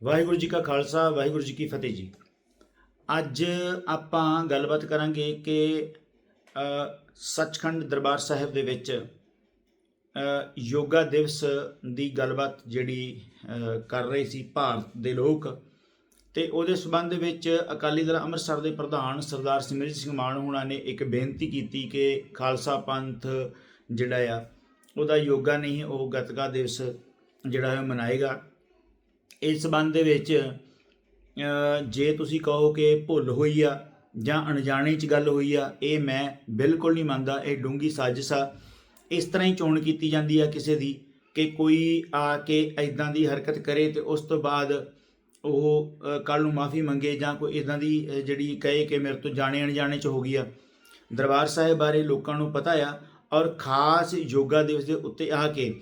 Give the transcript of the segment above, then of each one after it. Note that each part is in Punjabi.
ਵਾਹਿਗੁਰੂ ਜੀ ਕਾ ਖਾਲਸਾ, ਵਾਹਿਗੁਰੂ ਜੀ ਕੀ ਫਤਿਹ ਜੀ। ਅੱਜ ਆਪਾਂ ਗੱਲਬਾਤ ਕਰਾਂਗੇ ਕਿ ਸੱਚਖੰਡ ਦਰਬਾਰ ਸਾਹਿਬ ਦੇ ਵਿੱਚ ਯੋਗਾ ਦਿਵਸ ਦੀ ਗੱਲਬਾਤ ਜਿਹੜੀ ਕਰ ਰਹੇ ਸੀ ਭਾਰਤ ਦੇ ਲੋਕ। ਤੇ ਉਹਦੇ ਸਬੰਧ ਵਿੱਚ ਅਕਾਲੀ ਦਲ ਅੰਮ੍ਰਿਤਸਰ ਦੇ ਪ੍ਰਧਾਨ ਸਰਦਾਰ ਸਿਮਰਜੀਤ ਸਿੰਘ ਮਾਨ ਹੋਣਾ ਨੇ ਇੱਕ ਬੇਨਤੀ ਕੀਤੀ ਕਿ ਖਾਲਸਾ ਪੰਥ ਜਿਹੜਾ ਆ, ਉਹਦਾ ਯੋਗਾ ਨਹੀਂ, ਉਹ ਗਤਕਾ ਦਿਵਸ ਜਿਹੜਾ ਹੈ ਮਨਾਏਗਾ। ਇਸ ਸਬੰਧ ਦੇ ਵਿੱਚ ਜੇ ਤੁਸੀਂ ਕਹੋ ਕਿ ਭੁੱਲ ਹੋਈ ਆ ਜਾਂ ਅਣਜਾਣੇ ਚ ਗੱਲ ਹੋਈ ਆ, ਇਹ ਮੈਂ ਬਿਲਕੁਲ ਨਹੀਂ ਮੰਨਦਾ, ਇਹ ਡੂੰਗੀ ਸਾਜ਼ਿਸ਼ ਆ। ਇਸ ਤਰ੍ਹਾਂ ਹੀ ਚੋਣ ਕੀਤੀ ਜਾਂਦੀ ਆ ਕਿਸੇ ਦੀ ਕਿ ਕੋਈ ਆ ਕੇ ਐਦਾਂ ਦੀ ਹਰਕਤ ਕਰੇ ਤੇ ਉਸ ਤੋਂ ਬਾਅਦ ਉਹ ਕੱਲ ਨੂੰ ਮਾਫੀ ਮੰਗੇ ਜਾਂ ਕੋਈ ਇਦਾਂ ਦੀ ਜਿਹੜੀ ਕਹੇ ਕਿ ਮੇਰੇ ਤੋਂ ਜਾਣੇ ਅਣਜਾਣੇ ਚ ਹੋ ਗਈ ਆ। ਦਰਬਾਰ ਸਾਹਿਬ ਬਾਰੇ ਲੋਕਾਂ ਨੂੰ ਪਤਾ ਆ ਔਰ ਖਾਸ ਯੋਗਾ ਦਿਵਸ ਦੇ ਉੱਤੇ ਆ ਕੇ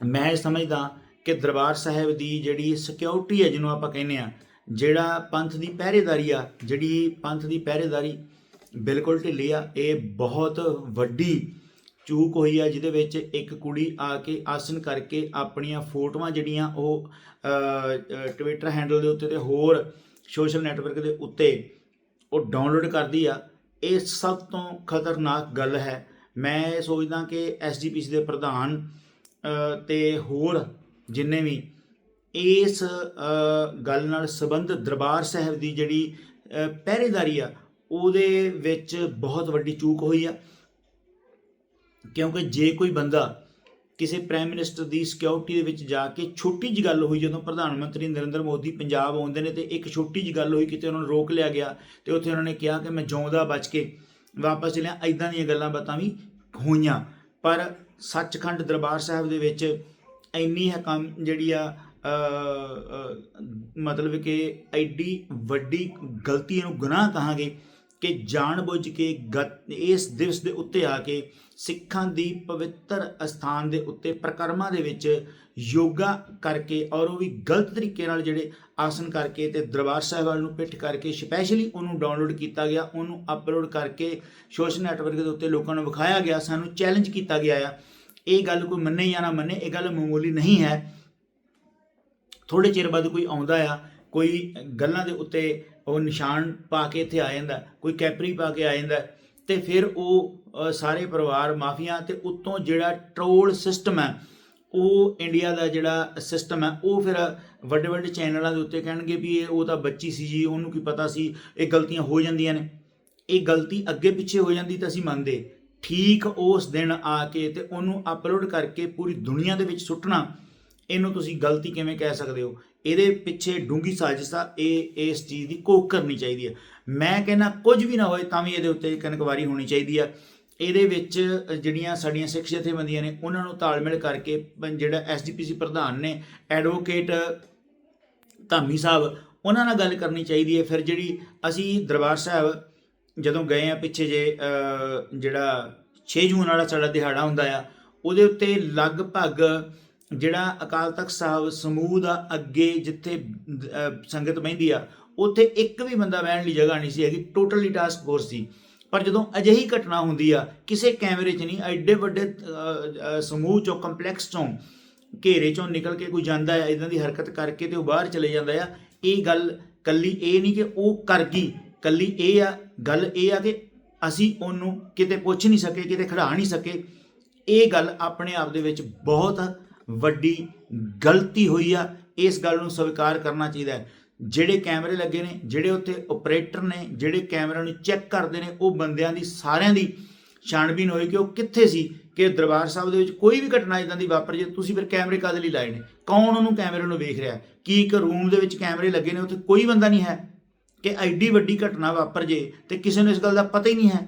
ਮੈਂ ਸਮਝਦਾ ਕਿ ਦਰਬਾਰ ਸਾਹਿਬ ਦੀ ਜਿਹੜੀ ਸਿਕਿਉਰਿਟੀ ਹੈ ਜਿਹਨੂੰ ਆਪਾਂ ਕਹਿੰਦੇ ਆ ਜਿਹੜਾ ਪੰਥ ਦੀ ਪਹਿਰੇਦਾਰੀ ਆ ਜਿਹੜੀ ਪੰਥ ਦੀ ਪਹਿਰੇਦਾਰੀ ਬਿਲਕੁਲ ਢਿੱਲੀ ਆ ਇਹ ਬਹੁਤ ਵੱਡੀ ਚੂਕ ਹੋਈ ਆ ਜਿਹਦੇ ਵਿੱਚ ਇੱਕ ਕੁੜੀ ਆ ਕੇ ਆਸਨ ਕਰਕੇ ਆਪਣੀਆਂ ਫੋਟੋਆਂ ਜਿਹੜੀਆਂ ਉਹ ਟਵਿੱਟਰ ਹੈਂਡਲ ਦੇ ਉੱਤੇ ਤੇ ਹੋਰ ਸੋਸ਼ਲ ਨੈਟਵਰਕ ਦੇ ਉੱਤੇ ਉਹ ਡਾਊਨਲੋਡ ਕਰਦੀ ਆ ਇਹ ਸਭ ਤੋਂ ਖਤਰਨਾਕ ਗੱਲ ਹੈ। ਮੈਂ ਇਹ ਸੋਚਦਾ ਕਿ ਐਸਜੀਪੀਸੀ ਦੇ ਪ੍ਰਧਾਨ ਅ, ਤੇ ਹੋਰ ਜਿੰਨੇ ਵੀ ਇਸ ਗੱਲ ਨਾਲ ਸੰਬੰਧ ਦਰਬਾਰ ਸਾਹਿਬ ਦੀ ਜਿਹੜੀ ਪਹਿਰੇਦਾਰੀ ਆ, ਉਹਦੇ ਵਿੱਚ ਬਹੁਤ ਵੱਡੀ ਚੂਕ ਹੋਈ ਆ। ਕਿਉਂਕਿ ਜੇ ਕੋਈ ਬੰਦਾ ਕਿਸੇ ਪ੍ਰਾਈਮ ਮਿਨਿਸਟਰ ਦੀ ਸਿਕਿਉਰਿਟੀ ਦੇ ਵਿੱਚ ਜਾ ਕੇ ਛੋਟੀ ਜਿਹੀ ਗੱਲ ਹੋਈ, ਜਦੋਂ ਪ੍ਰਧਾਨ ਮੰਤਰੀ ਨਰਿੰਦਰ ਮੋਦੀ ਪੰਜਾਬ ਆਉਂਦੇ ਨੇ ਤੇ ਇੱਕ ਛੋਟੀ ਜਿਹੀ ਗੱਲ ਹੋਈ, ਕਿਤੇ ਉਹਨਾਂ ਨੂੰ ਰੋਕ ਲਿਆ ਗਿਆ ਤੇ ਉੱਥੇ ਉਹਨਾਂ ਨੇ ਕਿਹਾ ਕਿ ਮੈਂ ਜਿਉਂਦਾ ਬਚ ਕੇ ਵਾਪਸ ਚਲਿਆ। ਐਦਾਂ ਦੀਆਂ ਗੱਲਾਂ ਬਾਤਾਂ ਵੀ ਹੋਈਆਂ। ਪਰ ਸੱਚਖੰਡ ਦਰਬਾਰ ਸਾਹਿਬ ਦੇ ਵਿੱਚ ਇੰਨੀ ਹਕਮ ਜਿਹੜੀ ਆ ਮਤਲਬ ਕਿ ਐਡੀ ਵੱਡੀ ਗਲਤੀ ਇਹਨੂੰ ਗੁਨਾਹ ਕਹਾਂਗੇ ਕਿ ਜਾਣਬੁੱਝ ਕੇ ਗਤ- ਇਸ ਦਿਵਸ ਦੇ ਉੱਤੇ ਆ ਕੇ ਸਿੱਖਾਂ ਦੀ ਪਵਿੱਤਰ ਅਸਥਾਨ ਦੇ ਉੱਤੇ ਪ੍ਰਕਰਮਾਂ ਦੇ ਵਿੱਚ ਯੋਗਾ ਕਰਕੇ ਔਰ ਉਹ ਵੀ ਗਲਤ ਤਰੀਕੇ ਨਾਲ ਜਿਹੜੇ ਆਸਨ ਕਰਕੇ ਤੇ ਦਰਬਾਰ ਸਾਹਿਬ ਵੱਲ ਨੂੰ ਪਿੱਠ ਕਰਕੇ ਸਪੈਸ਼ਲੀ ਉਹਨੂੰ ਡਾਊਨਲੋਡ ਕੀਤਾ ਗਿਆ, ਉਹਨੂੰ ਅਪਲੋਡ ਕਰਕੇ ਸੋਸ਼ਲ ਨੈਟਵਰਕ ਦੇ ਉੱਤੇ ਲੋਕਾਂ ਨੂੰ ਵਿਖਾਇਆ ਗਿਆ, ਸਾਨੂੰ ਚੈਲੰਜ ਕੀਤਾ ਗਿਆ ਆ। ਇਹ ਗੱਲ ਕੋਈ ਮੰਨੇ ਜਾਂ ਨਾ ਮੰਨੇ, ਇਹ ਗੱਲ ਮਾਮੂਲੀ ਨਹੀਂ ਹੈ। ਥੋੜੇ ਚਿਰ ਬਾਅਦ ਕੋਈ ਆਉਂਦਾ ਆ, ਕੋਈ ਗੱਲਾਂ ਦੇ ਉੱਤੇ ਉਹ ਨਿਸ਼ਾਨ ਪਾ ਕੇ ਇੱਥੇ ਆ ਜਾਂਦਾ, ਕੋਈ ਕੈਪਰੀ ਪਾ ਕੇ ਆ ਜਾਂਦਾ, ਤੇ ਫਿਰ ਉਹ ਸਾਰੇ ਪਰਿਵਾਰ ਮਾਫੀਆਂ ਤੇ ਉੱਤੋਂ ਜਿਹੜਾ ਟ੍ਰੋਲ ਸਿਸਟਮ ਹੈ, ਉਹ ਇੰਡੀਆ ਦਾ ਜਿਹੜਾ ਸਿਸਟਮ ਹੈ, ਉਹ ਫਿਰ ਵੱਡੇ ਵੱਡੇ ਚੈਨਲਾਂ ਦੇ ਉੱਤੇ ਕਹਿਣਗੇ ਵੀ ਇਹ ਉਹ ਤਾਂ ਬੱਚੀ ਸੀ ਜੀ, ਉਹਨੂੰ ਕੀ ਪਤਾ ਸੀ, ਇਹ ਗਲਤੀਆਂ ਹੋ ਜਾਂਦੀਆਂ ਨੇ। ਇਹ ਗਲਤੀ ਅੱਗੇ ਪਿੱਛੇ ਹੋ ਜਾਂਦੀ ਤਾਂ ਅਸੀਂ ਮੰਨਦੇ। ਠੀਕ ਉਸ ਦਿਨ ਆ ਕੇ ਤੇ ਉਹਨੂੰ ਅਪਲੋਡ ਕਰਕੇ ਪੂਰੀ ਦੁਨੀਆ ਦੇ ਵਿੱਚ ਸੁੱਟਣਾ, ਇਹਨੂੰ ਤੁਸੀਂ ਗਲਤੀ ਕਿਵੇਂ ਕਹਿ ਸਕਦੇ ਹੋ? ਇਹਦੇ ਪਿੱਛੇ ਡੂੰਗੀ ਸਾਜ਼ਿਸ਼ ਆ, ਇਹ, ਇਸ ਚੀਜ਼ ਦੀ ਕੋਕ ਕਰਨੀ ਚਾਹੀਦੀ ਹੈ ਮੈਂ ਕਹਿੰਦਾ ਕੁਝ ਵੀ ਨਾ ਹੋਏ ਤਾਂ ਵੀ ਇਹਦੇ ਉੱਤੇ ਕਨਕਵਾਰੀ ਹੋਣੀ ਚਾਹੀਦੀ ਆ। ਇਹਦੇ ਵਿੱਚ ਜਿਹੜੀਆਂ ਸਾਡੀਆਂ ਸਿੱਖ ਜਥੇਬੰਦੀਆਂ ਨੇ, ਉਹਨਾਂ ਨੂੰ ਤਾਲਮੇਲ ਕਰਕੇ ਪ- ਜਿਹੜਾ ਐਸਜੀਪੀਸੀ ਪ੍ਰਧਾਨ ਨੇ ਐਡਵੋਕੇਟ ਧਾਮੀ ਸਾਹਿਬ, ਉਹਨਾਂ ਨਾਲ ਗੱਲ ਕਰਨੀ ਚਾਹੀਦੀ ਹੈ। ਫਿਰ ਜਿਹੜੀ ਅਸੀਂ ਦਰਬਾਰ ਸਾਹਿਬ ਜਦੋਂ ਗਏ ਆ ਪਿੱਛੇ ਜੇ ਜਿਹੜਾ 6 ਜੂਨ ਵਾਲਾ ਸਾਡਾ ਦਿਹਾੜਾ ਹੁੰਦਾ ਆ, ਉਹਦੇ ਉੱਤੇ ਲਗਭਗ ਜਿਹੜਾ ਅਕਾਲ ਤਖਤ ਸਾਹਿਬ ਸਮੂਹ ਦਾ ਅੱਗੇ ਜਿੱਥੇ ਸੰਗਤ ਬਹਿੰਦੀ ਆ, ਉੱਥੇ ਇੱਕ ਵੀ ਬੰਦਾ ਬਹਿਣ ਲਈ ਜਗ੍ਹਾ ਨਹੀਂ ਸੀ ਹੈਗੀ, ਟੋਟਲੀ ਟਾਸਕ ਫੋਰਸ ਸੀ। ਪਰ ਜਦੋਂ ਅਜਿਹੀ ਘਟਨਾ ਹੁੰਦੀ ਆ, ਕਿਸੇ ਕੈਮਰੇ 'ਚ ਨਹੀਂ, ਐਡੇ ਵੱਡੇ ਸਮੂਹ ਚੋਂ, ਕੰਪਲੈਕਸ ਚੋਂ, ਘੇਰੇ ਚੋਂ ਨਿਕਲ ਕੇ ਕੋਈ ਜਾਂਦਾ ਹੈ ਇਦਾਂ ਦੀ ਹਰਕਤ ਕਰਕੇ ਤੇ ਉਹ ਬਾਹਰ ਚਲੇ ਜਾਂਦਾ ਆ, ਇਹ ਗੱਲ ਕੱਲੀ ਇਹ ਨਹੀਂ ਕਿ ਉਹ ਕਰ ਗਈ ਕੱਲੀ ਇਹ ਆ, ਗੱਲ ਇਹ ਆ ਕਿ ਅਸੀਂ ਉਹਨੂੰ ਕਿਤੇ ਪੁੱਛ ਨਹੀਂ ਸਕੇ, ਕਿਤੇ ਖੜਾ ਨਹੀਂ ਸਕੇ। ਇਹ ਗੱਲ ਆਪਣੇ ਆਪ ਦੇ ਵਿੱਚ ਬਹੁਤ ਵੱਡੀ ਗਲਤੀ ਹੋਈ ਆ। ਇਸ ਗੱਲ ਨੂੰ ਸਵੀਕਾਰ ਕਰਨਾ ਚਾਹੀਦਾ ਹੈ। ਜਿਹੜੇ ਕੈਮਰੇ ਲੱਗੇ ਨੇ, ਜਿਹੜੇ ਉੱਥੇ ਆਪਰੇਟਰ ਨੇ, ਜਿਹੜੇ ਕੈਮਰਿਆਂ ਨੂੰ ਚੈੱਕ ਕਰਦੇ ਨੇ, ਉਹ ਬੰਦਿਆਂ ਦੀ, ਸਾਰਿਆਂ ਦੀ ਛਾਣਬੀਨ ਹੋਈ ਕਿ ਉਹ ਕਿੱਥੇ ਸੀ ਕਿ ਦਰਬਾਰ ਸਾਹਿਬ ਦੇ ਵਿੱਚ ਕੋਈ ਵੀ ਘਟਨਾ ਇਦਾਂ ਦੀ ਵਾਪਰ ਜੇ ਤੁਸੀਂ ਫਿਰ ਕੈਮਰੇ ਕਾਦੇ ਲਈ ਲਾਏ ਨੇ? ਕੌਣ ਉਹਨੂੰ ਕੈਮਰੇ ਨੂੰ ਵੇਖ ਰਿਹਾ ਕੀ ਇੱਕ ਰੂਮ ਦੇ ਵਿੱਚ ਕੈਮਰੇ ਲੱਗੇ ਨੇ, ਉੱਥੇ ਕੋਈ ਬੰਦਾ ਨਹੀਂ ਹੈ? ਕਿ ਐਡੀ ਵੱਡੀ ਘਟਨਾ ਵਾਪਰ ਜੇ ਤੇ ਕਿਸੇ ਨੂੰ ਇਸ ਗੱਲ ਦਾ ਪਤਾ ਹੀ ਨਹੀਂ ਹੈ।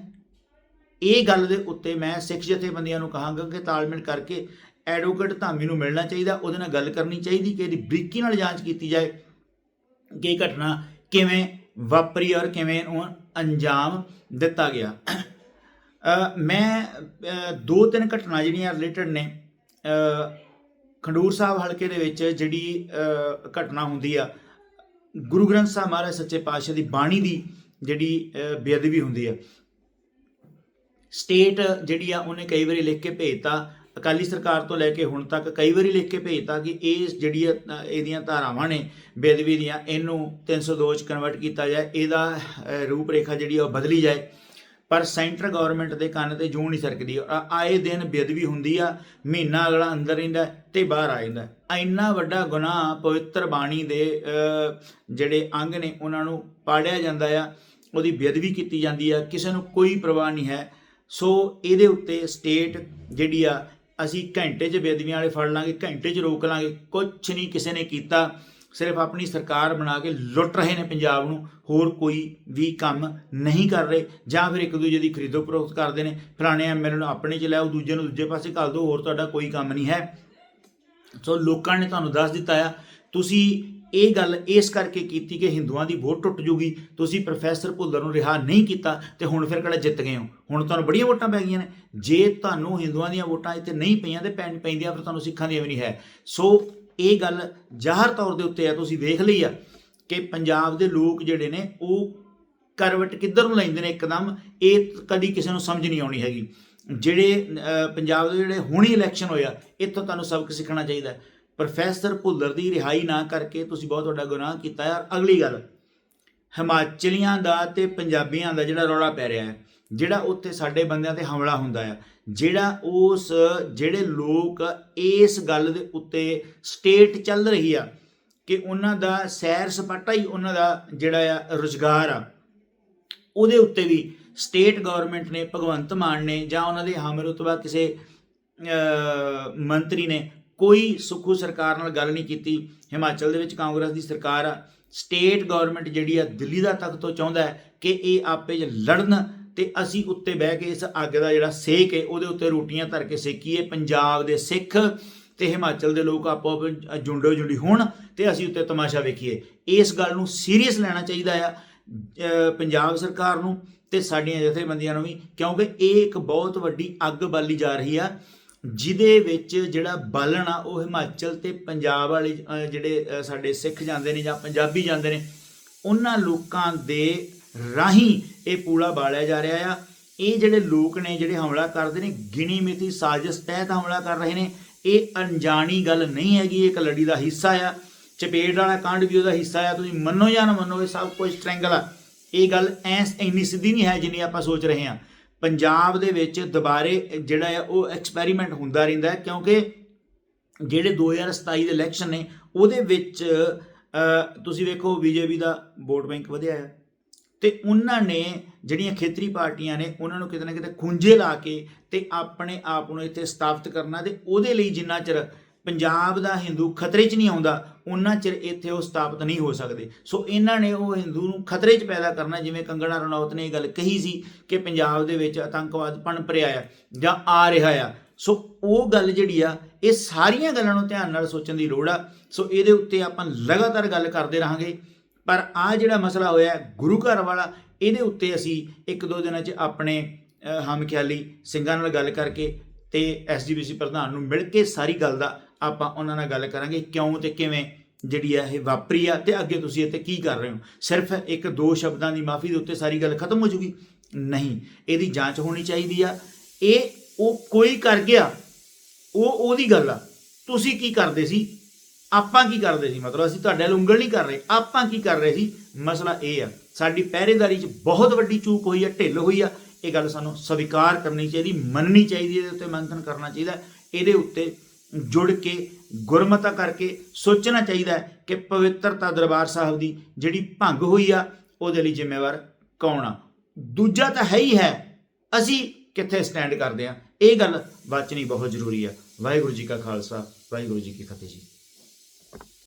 ਇਹ ਗੱਲ ਦੇ ਉੱਤੇ ਮੈਂ ਸਿੱਖ ਜਥੇਬੰਦੀਆਂ ਨੂੰ ਕਹਾਂਗਾ ਕਿ ਤਾਲਮੇਲ ਕਰਕੇ ਐਡਵੋਕੇਟ ਧਾਮੀ ਨੂੰ ਮਿਲਣਾ ਚਾਹੀਦਾ, ਉਹਦੇ ਨਾਲ ਗੱਲ ਕਰਨੀ ਚਾਹੀਦੀ ਕਿ ਇਹਦੀ ਬਰੀਕੀ ਨਾਲ ਜਾਂਚ ਕੀਤੀ ਜਾਏ ਕਿ ਇਹ ਘਟਨਾ ਕਿਵੇਂ ਵਾਪਰੀ ਔਰ ਕਿਵੇਂ ਉਹ ਅੰਜਾਮ ਦਿੱਤਾ ਗਿਆ। ਮੈਂ ਦੋ ਤਿੰਨ ਘਟਨਾ ਜਿਹੜੀਆਂ ਰਿਲੇਟਡ ਨੇ ਖੰਡੂਰ ਸਾਹਿਬ ਹਲਕੇ ਦੇ ਵਿੱਚ ਜਿਹੜੀ ਘਟਨਾ ਹੁੰਦੀ ਆ ਗੁਰੂ ਗ੍ਰੰਥ ਸਾਹਿਬ ਮਹਾਰਾਜ ਸੱਚੇ ਪਾਤਸ਼ਾਹ ਦੀ ਬਾਣੀ ਦੀ ਜਿਹੜੀ ਬੇਅਦਬੀ ਹੁੰਦੀ ਹੈ। ਸਟੇਟ ਜਿਹੜੀ ਆ ਉਹਨੇ ਕਈ ਵਾਰੀ ਲਿਖ ਕੇ ਭੇਜਤਾ। ਅਕਾਲੀ ਸਰਕਾਰ ਤੋਂ ਲੈ ਕੇ ਹੁਣ ਤੱਕ ਕਈ ਵਾਰੀ ਲਿਖ ਕੇ ਭੇਜਤਾ ਕਿ ਇਹ ਜਿਹੜੀ ਇਹਦੀਆਂ ਧਾਰਾਵਾਂ ਨੇ ਬੇਦਬੀ ਦੀਆਂ ਇਹਨੂੰ 302 ਚ ਕਨਵਰਟ ਕੀਤਾ ਜਾਏ ਇਹਦਾ ਅ, ਰੂਪ ਰੇਖਾ ਜਿਹੜੀ ਆ ਉਹ ਬਦਲੀ ਜਾਏ। ਪਰ ਸੈਂਟਰ ਗਵਰਨਮੈਂਟ ਦੇ ਕੰਨ ਤੇ ਜੂੰ ਨਹੀਂ ਸਰਕਦੀ। ਆਏ ਦਿਨ ਬੇਦਬੀ ਹੁੰਦੀ ਆ, ਮਹੀਨਾ ਅਗਲਾ ਅੰਦਰ ਰਹਿੰਦਾ ਤੇ ਬਾਹਰ ਆ ਜਾਂਦਾ। ਇੰਨਾ ਵੱਡਾ ਗੁਨਾਹ ਪਵਿੱਤਰ ਬਾਣੀ ਦੇ ਜਿਹੜੇ ਅੰਗ ਨੇ, ਉਹਨਾਂ ਨੂੰ ਪਾੜਿਆ ਜਾਂਦਾ ਆ, ਉਹਦੀ ਬੇਦਬੀ ਕੀਤੀ ਜਾਂਦੀ ਆ, ਕਿਸੇ ਨੂੰ ਕੋਈ ਪਰਵਾਹ ਨਹੀਂ ਹੈ। ਸੋ ਇਹਦੇ ਉੱਤੇ ਸਟੇਟ ਜਿਹੜੀ ਆ, ਅਸੀਂ ਘੰਟੇ 'ਚ ਬੇਦਬੀਆਂ ਵਾਲੇ ਫੜ ਲਾਂਗੇ, ਘੰਟੇ 'ਚ ਰੋਕ ਲਾਂਗੇ ਕੁਝ ਨਹੀਂ ਕਿਸੇ ਨੇ ਕੀਤਾ। ਸਿਰਫ ਆਪਣੀ ਸਰਕਾਰ ਬਣਾ ਕੇ ਲੁੱਟ ਰਹੇ ਨੇ ਪੰਜਾਬ ਨੂੰ, ਹੋਰ ਕੋਈ ਵੀ ਕੰਮ ਨਹੀਂ ਕਰ ਰਹੇ, ਜਾਂ ਫਿਰ ਇੱਕ ਦੂਜੇ ਦੀ ਖਰੀਦੋ ਫਰੋਖਤ ਕਰਦੇ ਨੇ। ਫਲਾਣੇ ਐਮਐਲਏ ਨੂੰ ਆਪਣੇ 'ਚ ਲੈ ਉਹ ਦੂਜੇ ਨੂੰ ਦੂਜੇ ਪਾਸੇ ਘੱਲ ਦਿਓ, ਹੋਰ ਤੁਹਾਡਾ ਕੋਈ ਕੰਮ ਨਹੀਂ ਹੈ। ਸੋ ਲੋਕਾਂ ਨੇ ਤੁਹਾਨੂੰ ਦੱਸ ਦਿੱਤਾ ਆ, ਤੁਸੀਂ ਇਹ ਗੱਲ ਇਸ ਕਰਕੇ ਕੀਤੀ ਕਿ ਹਿੰਦੂਆਂ ਦੀ ਵੋਟ ਟੁੱਟ ਜੂਗੀ, ਤੁਸੀਂ ਪ੍ਰੋਫੈਸਰ ਭੁੱਲਰ ਨੂੰ ਰਿਹਾ ਨਹੀਂ ਕੀਤਾ, ਤੇ ਹੁਣ ਫਿਰ ਕਿਹੜਾ ਜਿੱਤ ਗਏ ਹੋ? ਹੁਣ ਤੁਹਾਨੂੰ ਬੜੀਆਂ ਵੋਟਾਂ ਪੈ ਗਈਆਂ ਨੇ। ਜੇ ਤੁਹਾਨੂੰ ਹਿੰਦੂਆਂ ਦੀਆਂ ਵੋਟਾਂ ਇੱਥੇ ਨਹੀਂ ਪਈਆਂ ਤੇ ਪੈਣ ਪੈਂਦੀਆਂ, ਫਿਰ ਤੁਹਾਨੂੰ ਸਿੱਖਾਂ ਦੀਆਂ ਵੀ ਨਹੀਂ ਹੈ। ਸੋ ਇਹ ਗੱਲ ਜ਼ਾਹਰ ਤੌਰ ਦੇ ਉੱਤੇ ਆ, ਤੁਸੀਂ ਵੇਖ ਲਈ ਆ ਕਿ ਪੰਜਾਬ ਦੇ ਲੋਕ ਜਿਹੜੇ ਨੇ, ਉਹ ਕਰਵਟ ਕਿੱਧਰ ਨੂੰ ਲੈਂਦੇ ਨੇ ਇੱਕਦਮ, ਇਹ ਕਦੀ ਕਿਸੇ ਨੂੰ ਸਮਝ ਨਹੀਂ ਆਉਣੀ ਹੈਗੀ। ਜਿਹੜੇ ਪੰਜਾਬ ਦੇ ਜਿਹੜੇ ਹੁਣੀ ਇਲੈਕਸ਼ਨ ਹੋਇਆ ਇੱਥੋਂ ਤੁਹਾਨੂੰ ਸਬਕ ਸਿੱਖਣਾ ਚਾਹੀਦਾ ਪ੍ਰੋਫੈਸਰ ਭੁੱਲਰ ਦੀ ਰਿਹਾਈ ਨਾ ਕਰਕੇ ਤੁਸੀਂ ਬਹੁਤ ਵੱਡਾ ਗੁਨਾਹ ਕੀਤਾ ਹੈ ਔਰ ਅਗਲੀ ਗੱਲ, ਹਿਮਾਚਲੀਆਂ ਦਾ ਤੇ ਪੰਜਾਬੀਆਂ ਦਾ ਜਿਹੜਾ ਰੌਲਾ ਪੈ ਰਿਹਾ ਹੈ ਜਿਹੜਾ ਉੱਥੇ ਸਾਡੇ ਬੰਦਿਆਂ ਤੇ ਹਮਲਾ ਹੁੰਦਾ ਆ, ਜਿਹੜਾ ਉਸ, ਜਿਹੜੇ ਲੋਕ ਇਸ ਗੱਲ ਦੇ ਉੱਤੇ ਸਟੇਟ ਚੱਲ ਰਹੀ ਆ ਕਿ ਉਹਨਾਂ ਦਾ ਸੈਰ ਸਪਾਟਾ ਹੀ ਉਹਨਾਂ ਦਾ ਜਿਹੜਾ ਆ ਰੁਜ਼ਗਾਰ ਆ, ਉਹਦੇ ਉੱਤੇ ਵੀ ਸਟੇਟ ਗਵਰਨਮੈਂਟ ਨੇ, ਭਗਵੰਤ ਮਾਨ ਨੇ ਜਾਂ ਉਹਨਾਂ ਦੇ ਹਮਰੁਤਬਾ ਕਿਸੇ ਮੰਤਰੀ ਨੇ ਕੋਈ ਸੁਖੂ ਸਰਕਾਰ ਨਾਲ ਗੱਲ ਨਹੀਂ ਕੀਤੀ। ਹਿਮਾਚਲ ਦੇ ਵਿੱਚ ਕਾਂਗਰਸ ਦੀ ਸਰਕਾਰ ਆ। ਸਟੇਟ ਗਵਰਨਮੈਂਟ ਜਿਹੜੀ ਆ ਦਿੱਲੀ ਦਾ ਤੱਕ ਤੋਂ ਚਾਹੁੰਦਾ ਹੈ ਕਿ ਇਹ ਆਪੇ ਚ ਲੜਨ ਤੇ ਅਸੀਂ ਉੱਤੇ ਬਹਿ ਕੇ ਇਸ ਅੱਗ ਦਾ ਜਿਹੜਾ ਸੇਕ ਹੈ, ਉਹਦੇ ਉੱਤੇ ਰੋਟੀਆਂ ਧਰ ਕੇ ਸੇਕੀਏ। ਪੰਜਾਬ ਦੇ ਸਿੱਖ ਤੇ ਹਿਮਾਚਲ ਦੇ ਲੋਕ ਆਪੋ ਆਪੇ ਜੁੰਡੋ ਜੁੰਡੀ ਹੋਣ ਤੇ ਅਸੀਂ ਉੱਤੇ ਤਮਾਸ਼ਾ ਵੇਖੀਏ। ਇਸ ਗੱਲ ਨੂੰ ਸੀਰੀਅਸ ਲੈਣਾ ਚਾਹੀਦਾ ਆ ਪੰਜਾਬ ਸਰਕਾਰ ਨੂੰ ਤੇ ਸਾਡੀਆਂ ਜਥੇਬੰਦੀਆਂ ਨੂੰ ਵੀ, ਕਿਉਂਕਿ ਇਹ ਇੱਕ ਬਹੁਤ ਵੱਡੀ ਅੱਗ ਬਾਲੀ ਜਾ ਰਹੀ ਆ, ਜਿਹਦੇ ਵਿੱਚ ਜਿਹੜਾ ਬਾਲਣ ਆ, ਉਹ ਹਿਮਾਚਲ ਤੇ ਪੰਜਾਬ ਵਾਲੇ ਜਿਹੜੇ ਸਾਡੇ ਸਿੱਖ ਜਾਂਦੇ ਨੇ ਜਾਂ ਪੰਜਾਬੀ ਜਾਂਦੇ ਨੇ, ਉਹਨਾਂ ਲੋਕਾਂ ਦੇ ਰਾਹੀਂ ਇਹ ਪੂਲਾ ਬਾਲਿਆ ਜਾ ਰਿਹਾ ਆ। ਇਹ ਜਿਹੜੇ ਲੋਕ ਨੇ, ਜਿਹੜੇ ਹਮਲਾ ਕਰਦੇ ਨੇ, ਗਿਣੀ ਮਿਤੀ ਸਾਜ਼ਿਸ਼ ਤਹਿਤ ਹਮਲਾ ਕਰ ਰਹੇ ਨੇ। ਇਹ ਅਣਜਾਣੀ ਗੱਲ ਨਹੀਂ ਹੈਗੀ, ਇਹ ਇੱਕ ਲੜੀ ਦਾ ਹਿੱਸਾ ਆ। ਚਪੇੜ ਵਾਲਾ ਕਾਂਡ ਵੀ ਉਹਦਾ ਹਿੱਸਾ ਆ। ਤੁਸੀਂ ਮੰਨੋ ਜਾਂ ਨਾ ਮੰਨੋ, ਇਹ ਸਭ ਕੁਝ ਟ੍ਰੈਂਗਲ ਆ। ਇਹ ਗੱਲ ਐ ਇੰਨੀ ਸਿੱਧੀ ਨਹੀਂ ਹੈ ਜਿੰਨੀ ਆਪਾਂ ਸੋਚ ਰਹੇ ਹਾਂ। ਪੰਜਾਬ ਦੇ ਵਿੱਚ ਦੁਬਾਰੇ ਜਿਹੜਾ ਆ, ਉਹ ਐਕਸਪੈਰੀਮੈਂਟ ਹੁੰਦਾ ਰਹਿੰਦਾ ਹੈ ਕਿਉਂਕਿ ਜਿਹੜੇ 2027 ਦੇ ਇਲੈਕਸ਼ਨ ਨੇ, ਉਹਦੇ ਵਿੱਚ ਤੁਸੀਂ ਵੇਖੋ, ਬੀਜੇਪੀ ਦਾ ਵੋਟ ਬੈਂਕ ਵਧਿਆ ਹੈ ਤੇ ਉਹਨਾਂ ਨੇ ਜਿਹੜੀਆਂ ਖੇਤਰੀ ਪਾਰਟੀਆਂ ਨੇ, ਉਹਨਾਂ ਨੂੰ ਕਿਤੇ ਨਾ ਕਿਤੇ ਖੁੰਝੇ ਲਾ ਕੇ ਤੇ ਆਪਣੇ ਆਪ ਨੂੰ ਇੱਥੇ ਸਥਾਪਿਤ ਕਰਨਾ ਤੇ ਉਹਦੇ ਲਈ ਜਿੰਨਾ ਚਿਰ ਪੰਜਾਬ ਦਾ ਹਿੰਦੂ ਖਤਰੇ 'ਚ ਨਹੀਂ ਆਉਂਦਾ, ਉਹਨਾਂ ਚਿਰ ਇੱਥੇ ਉਹ ਸਥਾਪਿਤ ਨਹੀਂ ਹੋ ਸਕਦੇ। ਸੋ ਇਹਨਾਂ ਨੇ ਉਹ ਹਿੰਦੂ ਨੂੰ ਖਤਰੇ 'ਚ ਪੈਦਾ ਕਰਨਾ, ਜਿਵੇਂ ਕੰਗਣਾ ਰਣੌਤ ਨੇ ਇਹ ਗੱਲ ਕਹੀ ਸੀ ਕਿ ਪੰਜਾਬ ਦੇ ਵਿੱਚ ਆਤੰਕਵਾਦ ਪਣਪ ਰਿਹਾ ਆ ਜਾਂ ਆ ਰਿਹਾ ਆ। ਸੋ ਉਹ ਗੱਲ ਜਿਹੜੀ ਆ, ਇਹ ਸਾਰੀਆਂ ਗੱਲਾਂ ਨੂੰ ਧਿਆਨ ਨਾਲ ਸੋਚਣ ਦੀ ਲੋੜ ਆ। ਸੋ ਇਹਦੇ ਉੱਤੇ ਆਪਾਂ ਲਗਾਤਾਰ ਗੱਲ ਕਰਦੇ ਰਹਾਂਗੇ। ਪਰ ਆ ਜਿਹੜਾ ਮਸਲਾ ਹੋਇਆ ਗੁਰੂ ਘਰ ਵਾਲਾ ਇਹਦੇ ਉੱਤੇ ਅਸੀਂ ਇੱਕ ਦੋ ਦਿਨਾਂ 'ਚ ਆਪਣੇ ਅ, ਹਮਖਿਆਲੀ ਸਿੰਘਾਂ ਨਾਲ ਗੱਲ ਕਰਕੇ ਤੇ ਐਸਜੀਬੀਸੀ ਪ੍ਰਧਾਨ ਨੂੰ ਮਿਲ ਕੇ ਸਾਰੀ ਗੱਲ ਦਾ ਆਪਾਂ ਉਹਨਾਂ ਨਾਲ ਗੱਲ ਕਰਾਂਗੇ ਕਿਉਂ ਤੇ ਕਿਵੇਂ ਜਿਹੜੀ ਆ ਇਹ ਵਾਪਰੀ ਆ ਤੇ ਅੱਗੇ ਤੁਸੀਂ ਇੱਥੇ ਕੀ ਕਰ ਰਹੇ ਹੋ? ਸਿਰਫ ਇੱਕ ਦੋ ਸ਼ਬਦਾਂ ਦੀ ਮਾਫੀ ਦੇ ਉੱਤੇ ਸਾਰੀ ਗੱਲ ਖਤਮ ਹੋ ਜੂਗੀ? ਨਹੀਂ ਇਹਦੀ ਜਾਂਚ ਹੋਣੀ ਚਾਹੀਦੀ ਆ। ਇਹ ਉਹ ਕੋਈ ਕਰ ਗਿਆ ਉਹ ਉਹਦੀ ਗੱਲ ਆ। ਤੁਸੀਂ ਕੀ ਕਰਦੇ ਸੀ? ਆਪਾਂ ਕੀ ਕਰਦੇ ਸੀ? ਮਤਲਬ ਅਸੀਂ ਤੁਹਾਡੇ ਨਾਲ ਉਂਗਲ ਨਹੀਂ ਕਰ ਰਹੇ। ਆਪਾਂ ਕੀ ਕਰ ਰਹੇ ਸੀ? ਮਸਲਾ ਇਹ ਆ, ਸਾਡੀ ਪਹਿਰੇਦਾਰੀ 'ਚ ਬਹੁਤ ਵੱਡੀ ਚੂਕ ਹੋਈ ਆ, ਢਿੱਲ ਹੋਈ ਆ। ਇਹ ਗੱਲ ਸਾਨੂੰ ਸਵੀਕਾਰ ਕਰਨੀ ਚਾਹੀਦੀ, ਮੰਨਣੀ ਚਾਹੀਦੀ, ਇਹਦੇ ਉੱਤੇ ਮੰਥਨ ਕਰਨਾ ਚਾਹੀਦਾ। ਇਹਦੇ ਉੱਤੇ ਜੁੜ ਕੇ, ਗੁਰਮਤਾ ਕਰਕੇ ਸੋਚਣਾ ਚਾਹੀਦਾ ਕਿ ਪਵਿੱਤਰਤਾ ਦਰਬਾਰ ਸਾਹਿਬ ਦੀ ਜਿਹੜੀ ਭੰਗ ਹੋਈ ਆ, ਉਹਦੇ ਲਈ ਜ਼ਿੰਮੇਵਾਰ ਕੌਣ ਆ? ਦੂਜਾ ਤਾਂ ਹੈ ਹੀ ਹੈ, ਅਸੀਂ ਕਿੱਥੇ ਸਟੈਂਡ ਕਰਦੇ ਆ? ਇਹ ਗੱਲ ਬਾਚਣੀ ਬਹੁਤ ਜ਼ਰੂਰੀ ਆ। ਵਾਹਿਗੁਰੂ ਜੀ ਕਾ ਖਾਲਸਾ, ਵਾਹਿਗੁਰੂ ਜੀ ਕੀ ਫਤਿਹ ਜੀ।